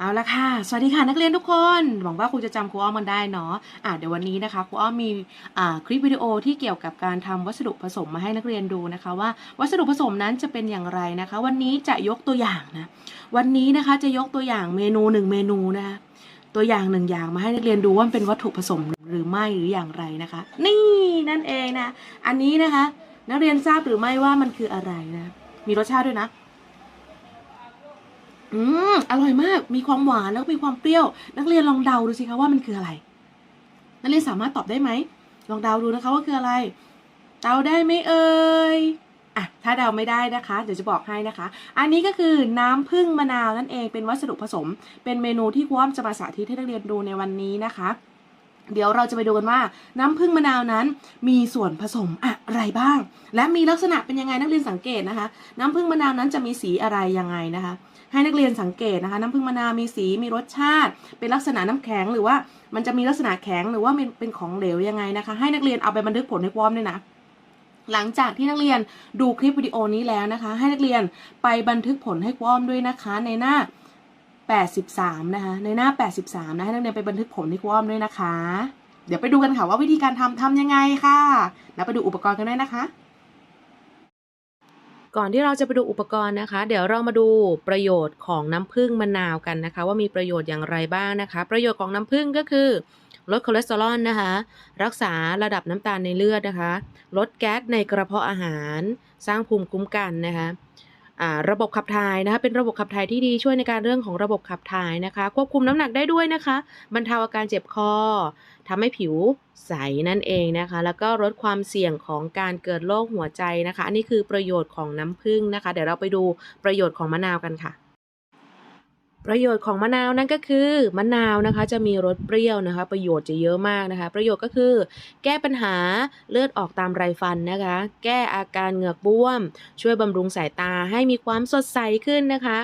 เอาละค่ะ สวัสดีค่ะนักเรียนทุกคน หวังว่าครูจะจำครูอ้อมกันได้เนาะอะเดี๋ยววันนี้นะคะครูอ้อมมีอ่าคลิปวิดีโอที่เกี่ยวกับการทำวัสดุผสมมาให้นักเรียนดูนะคะ ว่าวัสดุผสมนั้นจะเป็นอย่างไรนะคะ วันนี้จะยกตัวอย่างนะ วันนี้นะคะจะยกตัวอย่างเมนูหนึ่งเมนูนะคะตัวอย่างหนึ่งอย่างมาให้นักเรียนดูว่ามันเป็นวัตถุผสมหรือไม่หรืออย่างไรนะคะ นี่นั่นเองนะ อันนี้นะคะ นักเรียนทราบหรือไม่ว่ามันคืออะไรนะ มีรสชาติด้วยนะ อืมอร่อยมาก มีความหวานแล้วก็มีความเปรี้ยว นักเรียนลองเดาดูสิคะว่ามันคืออะไร นักเรียนสามารถตอบได้ไหม ลองเดาดูนะคะว่าคืออะไร เดาได้ไหมเอ่ยอะถ้าเดาไม่ได้นะคะ เดี๋ยวจะบอกให้นะคะ อันนี้ก็คือน้ำผึ้งมะนาวนั่นเองเป็นวัสดุผสม เป็นเมนูที่ควอมจะมาสาธิตให้นักเรียนดูในวันนี้นะคะ เดี๋ยวเราจะไปดูกันว่าน้ำผึ้งมะนาวนั้น มีส่วนผสมอะไรบ้าง และมีลักษณะเป็นยังไงนักเรียนสังเกตนะคะ น้ำผึ้งมะนาวนั้นจะมีสีอะไรยังไงนะคะ ให้นักเรียนสังเกตนะคะ น้ำผึ้งมะนาวมีสีมีรสชาติ เป็นลักษณะน้ำแข็งหรือว่ามันจะมีลักษณะแข็งหรือว่าเป็นของเหลวยังไงนะคะ ให้นักเรียนเอาไปบันทึกผลให้พร้อมด้วยนะหลังจากที่นักเรียนดูคลิปวิดีโอนี้แล้วนะคะ ให้นักเรียนไปบันทึกผลให้พร้อมด้วยนะคะ ในหน้า 83 นะคะ ในหน้า 83 นะให้นักเรียนไปบันทึกผลให้พร้อมด้วยนะคะ เดี๋ยวไปดูกันค่ะว่าวิธีการทำทำยังไงค่ะแล้วไปดูอุปกรณ์กันด้วยนะคะ ก่อนที่เราจะไปดูอุปกรณ์นะคะ เดี๋ยวเรามาดูประโยชน์ของน้ำผึ้งมะนาวกันนะคะ ว่ามีประโยชน์อย่างไรบ้างนะคะ ประโยชน์ของน้ำผึ้งก็คือลดคอเลสเตอรอลนะคะ รักษาระดับน้ำตาลในเลือดนะคะ ลดแก๊สในกระเพาะอาหาร สร้างภูมิคุ้มกันนะคะ ระบบขับถ่ายนะคะเป็นระบบขับถ่ายที่ดีช่วยในการเรื่องของระบบขับถ่ายนะคะ ควบคุมน้ำหนักได้ด้วยนะคะ บรรเทาอาการเจ็บคอทำให้ผิวใสนั่นเองนะคะ แล้วก็ลดความเสี่ยงของการเกิดโรคหัวใจนะคะ อันนี้คือประโยชน์ของน้ำผึ้งนะคะ เดี๋ยวเราไปดูประโยชน์ของมะนาวกันค่ะ ประโยชน์ของมะนาวนั่นก็คือมะนาวนะคะจะมีรสเปรี้ยวนะคะ ประโยชน์จะเยอะมากนะคะ ประโยชน์ก็คือแก้ปัญหาเลือดออกตามไรฟันนะคะ แก้อาการเหงือกบวม ช่วยบำรุงสายตาให้มีความสดใสขึ้นนะคะ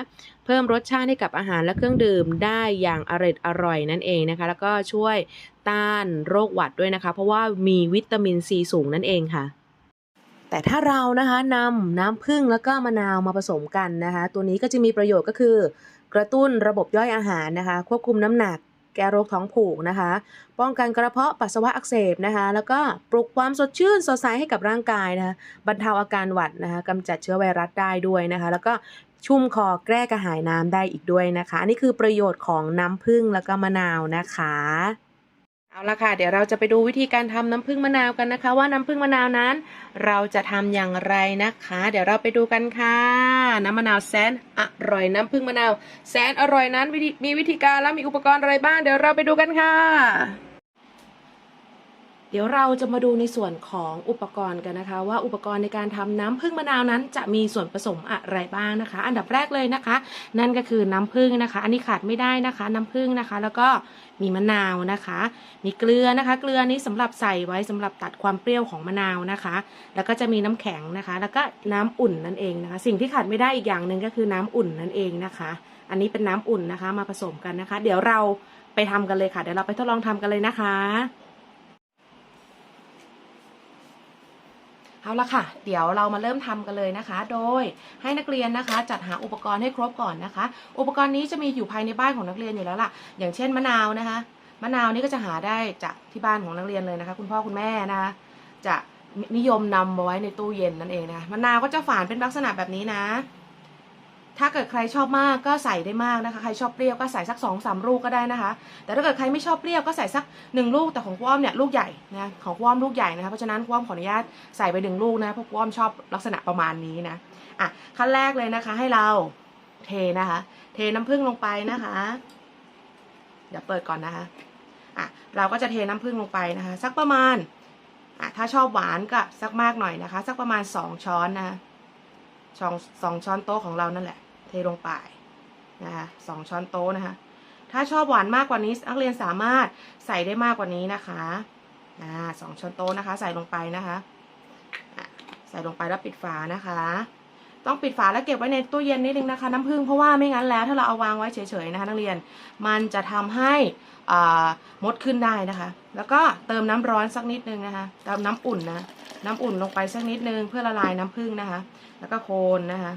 เพิ่มรสชาติให้กับอาหารและเครื่องดื่มได้อย่างอร่อยอร่อยนั่นเองนะคะ แล้วก็ช่วยต้านโรคหวัดด้วยนะคะ เพราะว่ามีวิตามินซีสูงนั่นเองค่ะแต่ถ้าเรานะคะนำน้ำผึ้งแล้วก็มะนาวมาผสมกันนะคะ ตัวนี้ก็จะมีประโยชน์ก็คือ กระตุ้นระบบย่อยอาหารนะคะ ควบคุมน้ำหนัก แก้โรคท้องผูกนะคะ ป้องกันกระเพาะปัสสาวะอักเสบนะคะ แล้วก็ปลุกความสดชื่นสดใสให้กับร่างกายนะคะบรรเทาอาการหวัดนะคะกำจัดเชื้อไวรัสได้ด้วยนะคะ แล้วก็ชุ่มคอแก้กระหายน้ำได้อีกด้วยนะคะ อันนี้คือประโยชน์ของน้ำผึ้งแล้วก็มะนาวนะคะ เอาละค่ะ เดี๋ยวเราจะไปดูวิธีการทำน้ำผึ้งมะนาวกันนะคะ ว่าน้ำผึ้งมะนาวนั้น เราจะทำอย่างไรนะคะ เดี๋ยวเราไปดูกันค่ะ น้ำมะนาวแสนอร่อยน้ำผึ้งมะนาว แสนอร่อยนั้นมีวิธีการและมีอุปกรณ์อะไรบ้าง เดี๋ยวเราไปดูกันค่ะ เดี๋ยวเราจะมาดูในส่วนของอุปกรณ์กันนะคะ ว่าอุปกรณ์ในการทำน้ำผึ้งมะนาวนั้น จะมีส่วนผสมอะไรบ้างนะคะ อันดับแรกเลยนะคะ นั่นก็คือน้ำผึ้งนะคะ อันนี้ขาดไม่ได้นะคะ น้ำผึ้งนะคะ แล้วก็มีมะนาวนะคะ มีเกลือนะคะ เกลือนี้สำหรับใส่ไว้สำหรับตัดความเปรี้ยวของมะนาวนะคะ แล้วก็จะมีน้ำแข็งนะคะ แล้วก็น้ำอุ่นนั่นเองนะคะ สิ่งที่ขาดไม่ได้อีกอย่างหนึ่งก็คือน้ำอุ่นนั่นเองนะคะ อันนี้เป็นน้ำอุ่นนะคะ มาผสมกันนะคะ เดี๋ยวเราไปทำกันเลยค่ะ เดี๋ยวเราไปทดลองทำกันเลยนะคะ เอาละค่ะ เดี๋ยวเรามาเริ่มทำกันเลยนะคะ โดยให้นักเรียนนะคะ จัดหาอุปกรณ์ให้ครบก่อนนะคะ อุปกรณ์นี้จะมีอยู่ภายในบ้านของนักเรียนอยู่แล้วล่ะ อย่างเช่นมะนาวนะคะ มะนาวนี่ก็จะหาได้จากที่บ้านของนักเรียนเลยนะคะ คุณพ่อคุณแม่นะคะจะนิยมนำมาไว้ในตู้เย็นนั่นเองนะะมะนาวก็จะฝานเป็นลักษณะแบบนี้นะ ถ้าเกิดใครชอบมากก็ใส่ได้มากนะคะ ใครชอบเปรี้ยวก็ใส่สักสองสามลูกก็ได้นะคะ แต่ถ้าเกิดใครไม่ชอบเปรี้ยวก็ใส่สักหนึ่งลูก แต่ของพ่อมเนี่ยลูกใหญ่นะของพ่อมลูกใหญ่นะคะ เพราะฉะนั้นพ่อมขออนุญาตใส่ไปหนึ่งลูกนะ เพราะพ่อมชอบลักษณะประมาณนี้นะ อะขั้นแรกเลยนะคะ ให้เราเทนะคะ เทน้ำผึ้งลงไปนะคะ เดี๋ยวเปิดก่อนนะคะ อะเราก็จะเทน้ำผึ้งลงไปนะคะ สักประมาณ อะถ้าชอบหวานก็สักมากหน่อยนะคะ สักประมาณสองช้อนนะคะสองสองช้อนโต๊ะของเรานั่นแหละ เทลงไปนะคะสองช้อนโต๊ะนะคะ ถ้าชอบหวานมากกว่านี้นักเรียนสามารถใส่ได้มากกว่านี้นะคะอ่าสองช้อนโต๊ะนะคะ ใส่ลงไปนะคะใส่ลงไปแล้วปิดฝานะคะ ต้องปิดฝาแล้วเก็บไว้ในตู้เย็นนิดนึงนะคะน้ำผึ้งเพราะว่าไม่งั้นแล้วถ้าเราเอาวางไว้เฉยๆนะคะนักเรียนมันจะทำให้อ่ามดขึ้นได้นะคะ แล้วก็เติมน้ำร้อนสักนิดนึงนะคะเติมน้ำอุ่นนะน้ำอุ่นลงไปสักนิดนึงเพื่อละลายน้ำผึ้งนะคะ แล้วก็โคนนะคะ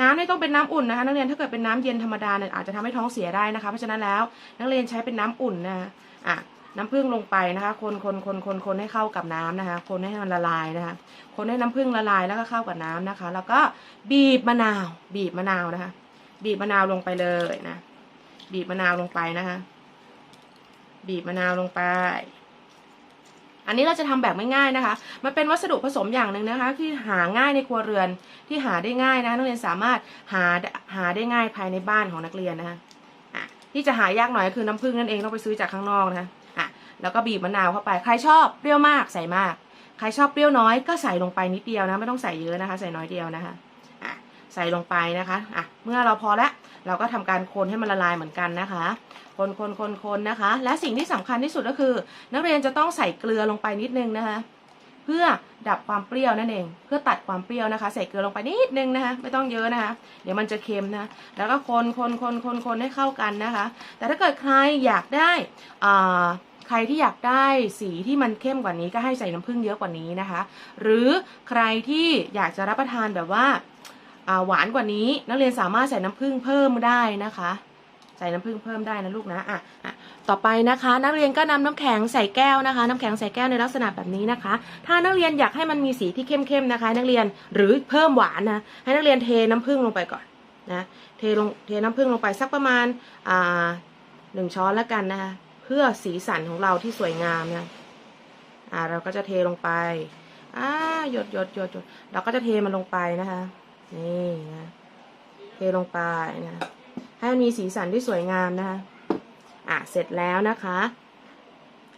น้ำเนี่ยต้องเป็นน้ำอุ่นนะคะ นักเรียนถ้าเกิดเป็นน้ำเย็นธรรมดาเนี่ยอาจจะทำให้ท้องเสียได้นะคะ เพราะฉะนั้นแล้วนักเรียนใช้เป็นน้ำอุ่นนะคะอะน้ำผึ้งลงไปนะคะ คนคนคนคนคนให้เข้ากับน้ำนะคะ คนให้มันละลายนะคะ คนให้น้ำผึ้งละลายแล้วก็เข้ากับน้ำนะคะ แล้วก็บีบมะนาว บีบมะนาวนะคะ บีบมะนาวลงไปเลยนะ บีบมะนาวลงไปนะคะ บีบมะนาวลงไป อันนี้เราจะทำแบบไม่ง่ายนะคะ มันเป็นวัสดุผสมอย่างหนึ่งนะคะ ที่หาง่ายในครัวเรือนที่หาได้ง่ายนะนักเรียนสามารถหาหาได้ง่ายภายในบ้านของนักเรียนนะคะะที่จะหายากหน่อยก็คือน้ำผึ้งนั่นเองต้องไปซื้อจากข้างนอกนะคะอะแล้วก็บีบมะนาวเข้าไปใครชอบเปรี้ยวมากใส่มาก ใครชอบเปรี้ยวน้อยก็ใส่ลงไปนิดเดียวนะ ไม่ต้องใส่เยอะนะคะ ใส่น้อยเดียวนะคะอะใส่ลงไปนะคะอะเมื่อเราพอแล้ว เราก็ทำการคนให้มันละลายเหมือนกันนะคะ คนคนคนคนนะคะ และสิ่งที่สำคัญที่สุดก็คือ นักเรียนจะต้องใส่เกลือลงไปนิดนึงนะคะ เพื่อดับความเปรี้ยวนั่นเอง เพื่อตัดความเปรี้ยวนะคะ ใส่เกลือลงไปนิดนึงนะคะ ไม่ต้องเยอะนะคะ เดี๋ยวมันจะเค็มนะ แล้วก็คนคนคนคนคนให้เข้ากันนะคะ แต่ถ้าเกิดใครอยากได้อ่าใครที่อยากได้สีที่มันเข้มกว่านี้ก็ให้ใส่น้ำผึ้งเยอะกว่านี้นะคะ หรือใครที่อยากจะรับประทานแบบว่า หวานกว่านี้ นักเรียนสามารถใส่น้ำผึ้งเพิ่มได้นะคะ ใส่น้ำผึ้งเพิ่มได้นะลูกนะอะอะต่อไปนะคะ นักเรียนก็นำน้ำแข็งใส่แก้วนะคะ น้ำแข็งใส่แก้วในลักษณะแบบนี้นะคะ ถ้านักเรียนอยากให้มันมีสีที่เข้มๆนะคะ นักเรียนหรือเพิ่มหวานนะให้นักเรียนเทน้ำผึ้งลงไปก่อนนะเทลงเทน้ำผึ้งลงไปสักประมาณอ่าหนึ่งช้อนแล้วกันนะคะเพื่อสีสันของเราที่สวยงามนะอ่าเราก็จะเทลงไปอ่าหยดหยดหยดหยดเราก็จะเทมันลงไปนะคะ นี่นะเทลงไปนะ ให้มันมีสีสันที่สวยงามนะคะ อะ เสร็จแล้วนะคะ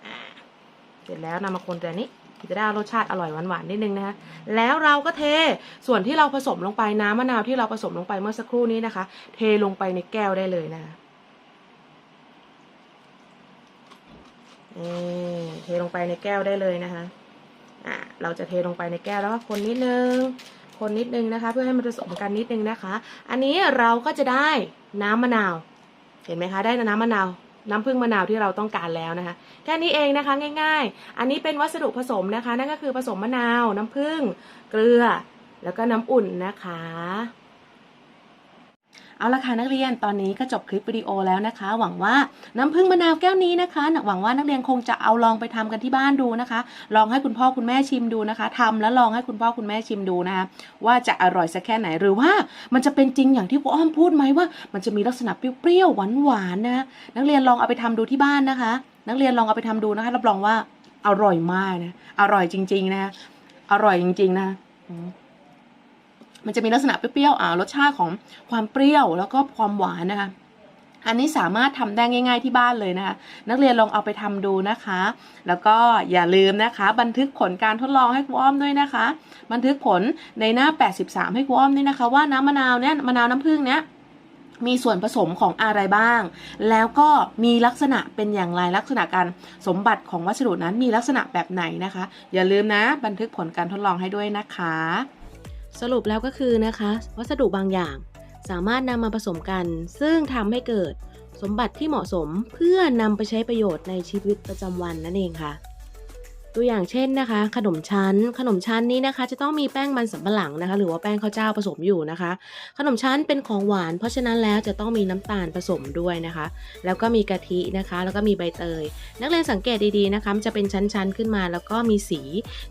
อะเสร็จแล้วนำมาคนแบบนี้จะได้รสชาติอร่อยหวานๆนิดนึงนะคะ แล้วเราก็เทส่วนที่เราผสมลงไปน้ำมะนาวที่เราผสมลงไปเมื่อสักครู่นี้นะคะ เทลงไปในแก้วได้เลยนะคะเทลงไปในแก้วได้เลยนะคะ อะ เราจะเทลงไปในแก้วแล้วก็คนนิดนึง คนนิดนึงนะคะ เพื่อให้มันผสมกันนิดนึงนะคะ อันนี้เราก็จะได้น้ำมะนาว เห็นไหมคะ ได้น้ำมะนาวน้ำผึ้งมะนาวที่เราต้องการแล้วนะคะ แค่นี้เองนะคะง่าย ๆ อันนี้เป็นวัสดุผสมนะคะ นั่นก็คือผสมมะนาว น้ำผึ้งเกลือ แล้วก็น้ำอุ่นนะคะ เอาละค่ะนักเรียนตอนนี้ก็จบคลิปวิดีโอแล้วนะคะ หวังว่าน้ำผึ้งมะนาวแก้วนี้นะคะ หวังว่านักเรียนคงจะเอาลองไปทำกันที่บ้านดูนะคะ ลองให้คุณพ่อคุณแม่ชิมดูนะคะทำแล้วลองให้คุณพ่อคุณแม่ชิมดูนะคะว่าจะอร่อยสักแค่ไหนหรือว่ามันจะเป็นจริงอย่างที่ครูอ้อมพูดไหมว่า มันจะมีลักษณะเปรี้ยวๆหวานๆนะนักเรียนลองเอาไปทำดูที่บ้านนะคะ นักเรียนลองเอาไปทำดูนะคะรับรองว่าอร่อยมากนะอร่อยจริงๆนะอร่อยจริง ๆ นะ มันจะมีลักษณะเปรี้ยวๆอ่ารสชาติของความเปรี้ยวแล้วก็ความหวานนะคะอันนี้สามารถทำได้ง่าย ๆที่บ้านเลยนะคะ นักเรียนลองเอาไปทำดูนะคะ แล้วก็อย่าลืมนะคะ บันทึกผลการทดลองให้ครูอ้อมด้วยนะคะ บันทึกผลในหน้า 83 ให้ครูอ้อมด้วยนะคะ ว่าน้ำมะนาวเนี่ยมะนาวน้ำผึ้งเนี่ยมีส่วนผสมของอะไรบ้าง แล้วก็มีลักษณะเป็นอย่างไรลักษณะการสมบัติของวัสดุนั้นมีลักษณะแบบไหนนะคะ อย่าลืมนะ บันทึกผลการทดลองให้ด้วยนะคะ สรุปแล้วก็คือนะคะ วัสดุบางอย่าง สามารถนำมาผสมกัน ซึ่งทำให้เกิดสมบัติที่เหมาะสมเพื่อนำไปใช้ประโยชน์ในชีวิตประจำวันนั่นเองค่ะ ตัวอย่างเช่นนะคะ ขนมชั้น ขนมชั้นนี้นะคะ จะต้องมีแป้งมันสำปะหลังนะคะ หรือว่าแป้งข้าวเจ้าผสมอยู่นะคะ ขนมชั้นเป็นของหวาน เพราะฉะนั้นแล้วจะต้องมีน้ำตาลผสมด้วยนะคะ แล้วก็มีกะทินะคะ แล้วก็มีใบเตย นักเรียนสังเกตดีๆนะคะมันจะเป็นชั้นๆขึ้นมา แล้วก็มีสี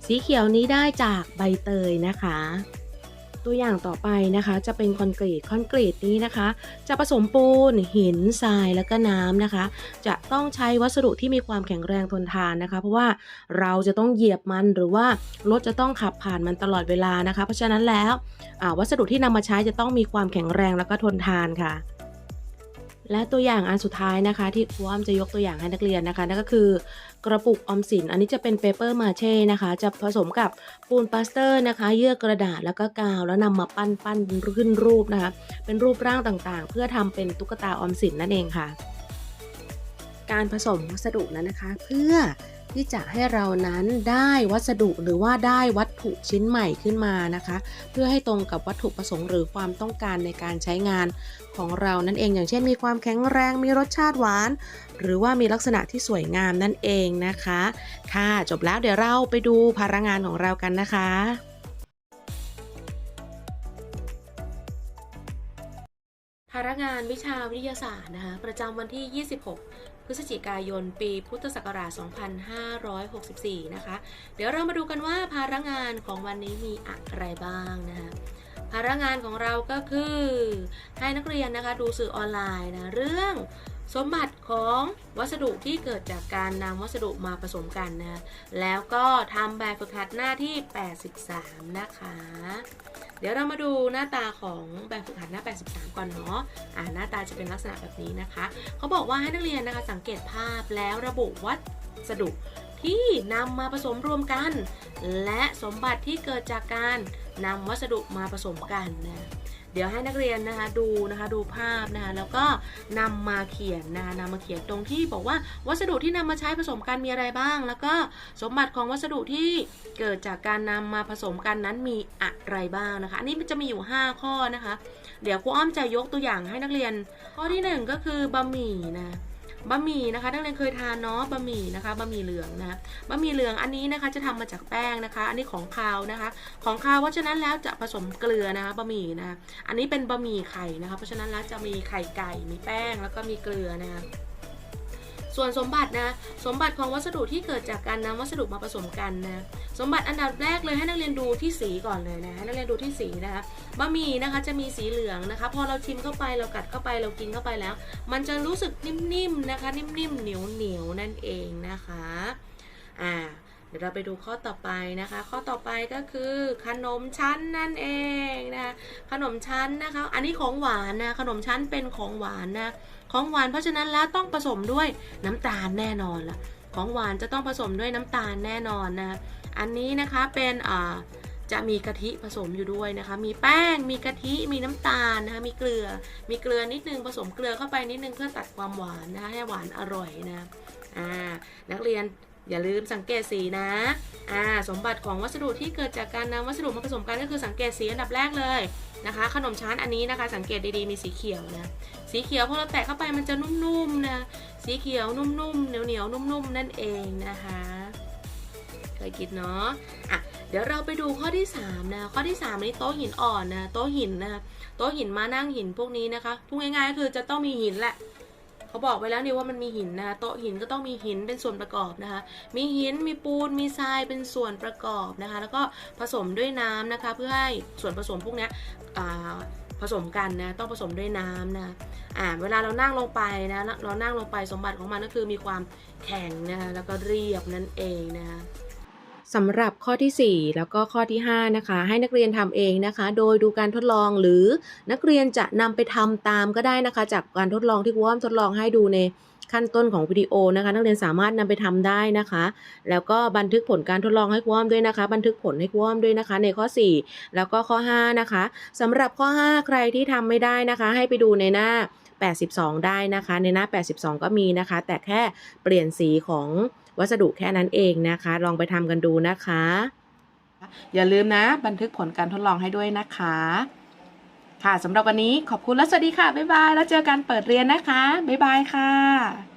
สีเขียวนี้ได้จากใบเตยนะคะ ตัวอย่างต่อไปนะคะ จะเป็นคอนกรีต คอนกรีตนี้นะคะ จะผสมปูน หิน ทราย แล้วก็น้ำนะคะ จะต้องใช้วัสดุที่มีความแข็งแรงทนทานนะคะ เพราะว่าเราจะต้องเหยียบมันหรือว่ารถจะต้องขับผ่านมันตลอดเวลานะคะ เพราะฉะนั้นแล้ววัสดุที่นำมาใช้จะต้องมีความแข็งแรงแล้วก็ทนทานค่ะ และตัวอย่างอันสุดท้ายนะคะ ที่ครูอ้อมจะยกตัวอย่างให้นักเรียนนะคะนั่นก็คือกระปุกออมสิน อันนี้จะเป็นเปเปอร์มาเช่นะคะ จะผสมกับปูนปลาสเตอร์นะคะ เยื่อกระดาษแล้วก็กาวแล้วนำมาปั้นปั้นขึ้นรูปนะคะ เป็นรูปร่างต่างๆ เพื่อทำเป็นตุ๊กตาออมสินนั่นเองค่ะ การผสมวัสดุนั้นนะคะ เพื่อที่จะให้เรานั้นได้วัสดุหรือว่าได้วัตถุชิ้นใหม่ขึ้นมานะคะ เพื่อให้ตรงกับวัตถุประสงค์หรือความต้องการในการใช้งาน ของเรานั่นเองอย่างเช่นมีความแข็งแรงมีรสชาติหวาน หรือว่ามีลักษณะที่สวยงามนั่นเองนะคะ ค่ะ จบแล้วเดี๋ยวเราไปดูภาระงานของเรากันนะคะาระงานวิชาวิทยาศาสตร์นะคะประจำวันที่ 26 พฤศจิกายน ปีพุทธศักราช 2564 นะคะ เดี๋ยวเรามาดูกันว่าภาระงานของวันนี้มีอะไรบ้างนะคะ ภาระงานของเราก็คือให้นักเรียนนะคะดูสื่อออนไลน์นะเรื่องสมบัติของวัสดุที่เกิดจากการนำวัสดุมาผสมกันนะแล้วก็ทำแบบฝึกหัดหน้าที่ 83 นะคะ เดี๋ยวเรามาดูหน้าตาของแบบฝึกหัดหน้า 83 ก่อนเนาะอ่าหน้าตาจะเป็นลักษณะแบบนี้นะคะ เขาบอกว่าให้นักเรียนนะคะสังเกตภาพแล้วระบุวัสดุที่นำมาผสมรวมกัน และสมบัติที่เกิดจากการ นำวัสดุมาผสมกันนะเดี๋ยวให้นักเรียนนะคะดูนะคะดูภาพนะคะแล้วก็นำมาเขียนนะคะนำมาเขียนตรงที่บอกว่าวัสดุที่นำมาใช้ผสมกันมีอะไรบ้าง แล้วก็สมบัติของวัสดุที่เกิดจากการนำมาผสมกันนั้นมีอะไรบ้างนะคะอันนี้จะมีอยู่ 5 ข้อนะคะ เดี๋ยวครูอ้อมจะยกตัวอย่างให้นักเรียน ข้อที่ 1 ก็คือบะหมี่นะ บะหมี่นะคะนักเรียนเคยทานเนาะบะหมี่นะคะบะหมี่เหลืองนะบะหมี่เหลืองอันนี้นะคะจะทำมาจากแป้งนะคะ อันนี้ของคาวนะคะ ของคาวเพราะฉะนั้นแล้วจะผสมเกลือนะคะบะหมี่นะคะอันนี้เป็นบะหมี่ไข่นะคะ เพราะฉะนั้นแล้วจะมีไข่ไก่มีแป้งแล้วก็มีเกลือนะคะ ส่วนสมบัตินะ สมบัติของวัสดุที่เกิดจากการนำวัสดุมาผสมกันนะสมบัติอันดับแรกเลยให้นักเรียนดูที่สีก่อนเลยนะให้นักเรียนดูที่สีนะคะบะหมี่นะคะจะมีสีเหลืองนะคะ พอเราชิมเข้าไปเรากัดเข้าไปเรากินเข้าไปแล้ว มันจะรู้สึกนิ่มๆนะคะ นิ่มๆเหนียวๆนั่นเองนะคะอ่าเดี๋ยวเราไปดูข้อต่อไปนะคะ ข้อต่อไปก็คือขนมชั้นนั่นเองนะขนมชั้นนะคะ อันนี้ของหวานนะขนมชั้นเป็นของหวานนะ ของหวานเพราะฉะนั้นแล้วต้องผสมด้วยน้ำตาลแน่นอนล่ะของหวานจะต้องผสมด้วยน้ำตาลแน่นอนนะอันนี้นะคะเป็นอ่าจะมีกะทิผสมอยู่ด้วยนะคะ มีแป้ง มีกะทิ มีน้ำตาลนะคะ มีเกลือ มีเกลือนิดนึงผสมเกลือเข้าไปนิดนึงเพื่อตัดความหวานนะคะให้หวานอร่อยนะ อ่า นักเรียน อย่าลืมสังเกตสีนะอ่าสมบัติของวัสดุที่เกิดจากการนำวัสดุมาผสมกันก็คือสังเกตสีอันดับแรกเลยนะคะ ขนมชั้นอันนี้นะคะ สังเกตดีๆมีสีเขียวนะสีเขียวพอเราแตะเข้าไปมันจะนุ่มๆนะสีเขียวนุ่มๆเหนียวๆนุ่มๆนั่นเองนะคะเคยกินเนาะอะเดี๋ยวเราไปดูข้อที่3นะข้อที่3นี้โต๊ะหินอ่อนนะโต๊ะหินนะโต๊ะหินมานั่งหินพวกนี้นะคะพูดง่ายๆก็คือจะต้องมีหินแหละ เขาบอกไว้แล้วนี่ว่ามันมีหินนะคะโต๊ะหินก็ต้องมีหินเป็นส่วนประกอบนะคะ มีหินมีปูนมีทรายเป็นส่วนประกอบนะคะ แล้วก็ผสมด้วยน้ำนะคะ เพื่อให้ส่วนผสมพวกนี้ผสมกันนะต้องผสมด้วยน้ำนะอ่าเวลาเรานั่งลงไปนะเรานั่งลงไปสมบัติของมันก็คือมีความแข็งนะคะแล้วก็เรียบนั่นเองนะคะ สำหรับข้อทีสี่ 4 แล้วก็ข้อที่ 5 นะคะ ให้นักเรียนทำเองนะคะ โดยดูการทดลองหรือนักเรียนจะนำไปทำตามก็ได้นะคะ จากการทดลองที่ครูอ้อมทดลองให้ดูในขั้นต้นของวิดีโอนะคะ นักเรียนสามารถนำไปทำได้นะคะ แล้วก็บันทึกผลการทดลองให้ครูอ้อมด้วยนะคะ บันทึกผลให้ครูอ้อมด้วยนะคะ ในข้อ 4 แล้วก็ข้อ 5 นะคะสำหรับข้อ 5 ใครที่ทำไม่ได้นะคะ ให้ไปดูในหน้า 82 ได้นะคะ ในหน้า 82 ก็มีนะคะ แต่แค่เปลี่ยนสีของ วัสดุแค่นั้นเองนะคะ ลองไปทำกันดูนะคะ อย่าลืมนะ บันทึกผลการทดลองให้ด้วยนะคะ ค่ะสำหรับวันนี้ขอบคุณและสวัสดีค่ะ บ๊ายบาย แล้วเจอกันเปิดเรียนนะคะ บ๊ายบายค่ะ